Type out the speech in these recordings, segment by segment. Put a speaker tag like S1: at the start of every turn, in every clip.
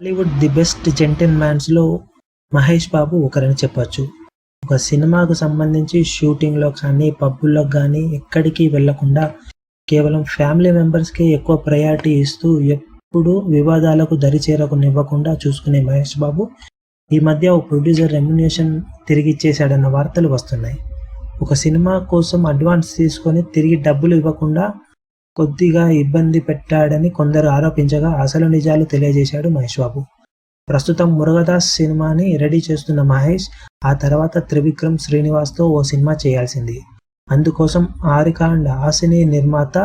S1: Tollywood the best జెంటిల్ మ్యాన్స్లో మహేష్ బాబు ఒకరని చెప్పొచ్చు. ఒక సినిమాకు సంబంధించి షూటింగ్లో కానీ పబ్బుల్లో కానీ ఎక్కడికి వెళ్ళకుండా కేవలం ఫ్యామిలీ మెంబర్స్కే ఎక్కువ ప్రయారిటీ ఇస్తూ ఎప్పుడు వివాదాలకు దరి చేరకునివ్వకుండా చూసుకునే మహేష్ బాబు ఈ మధ్య ఓ ప్రొడ్యూసర్ రెమ్యునేషన్ తిరిగి ఇచ్చేశాడన్న వార్తలు వస్తున్నాయి. ఒక సినిమా కోసం అడ్వాన్స్ తీసుకొని తిరిగి డబ్బులు ఇవ్వకుండా కొద్దిగా ఇబ్బంది పెట్టాడని కొందరు ఆరోపించగా అసలు నిజాలు తెలియజేశాడు మహేష్ బాబు ప్రస్తుతం మురుగదాస్ సినిమాని రెడీ చేస్తున్న మహేష్ ఆ తర్వాత త్రివిక్రమ్ శ్రీనివాస్తో ఓ సినిమా చేయాల్సింది. అందుకోసం ఆరిక అండ్ నిర్మాత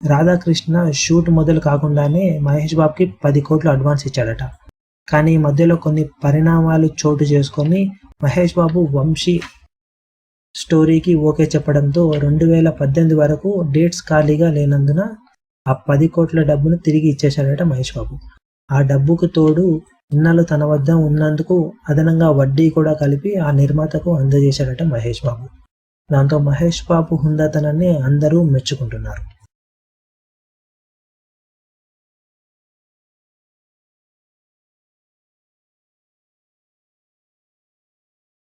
S1: రాధాకృష్ణ షూట్ మొదలు కాకుండానే మహేష్ బాబుకి పది కోట్లు అడ్వాన్స్ ఇచ్చాడట. కానీ ఈ మధ్యలో కొన్ని పరిణామాలు చోటు చేసుకొని మహేష్ బాబు వంశీ స్టోరీకి ఓకే చెప్పడంతో రెండు వేల పద్దెనిమిది వరకు డేట్స్ ఖాళీగా లేనందున ఆ పది కోట్ల డబ్బును తిరిగి ఇచ్చేశాడట మహేష్ బాబు. ఆ డబ్బుకు తోడు ఇన్నాళ్ళు తన వద్ద ఉన్నందుకు అదనంగా వడ్డీ కూడా కలిపి ఆ నిర్మాతకు అందజేశాడట మహేష్ బాబు. దాంతో మహేష్ బాబు హుందాతనాన్ని అందరూ మెచ్చుకుంటున్నారు.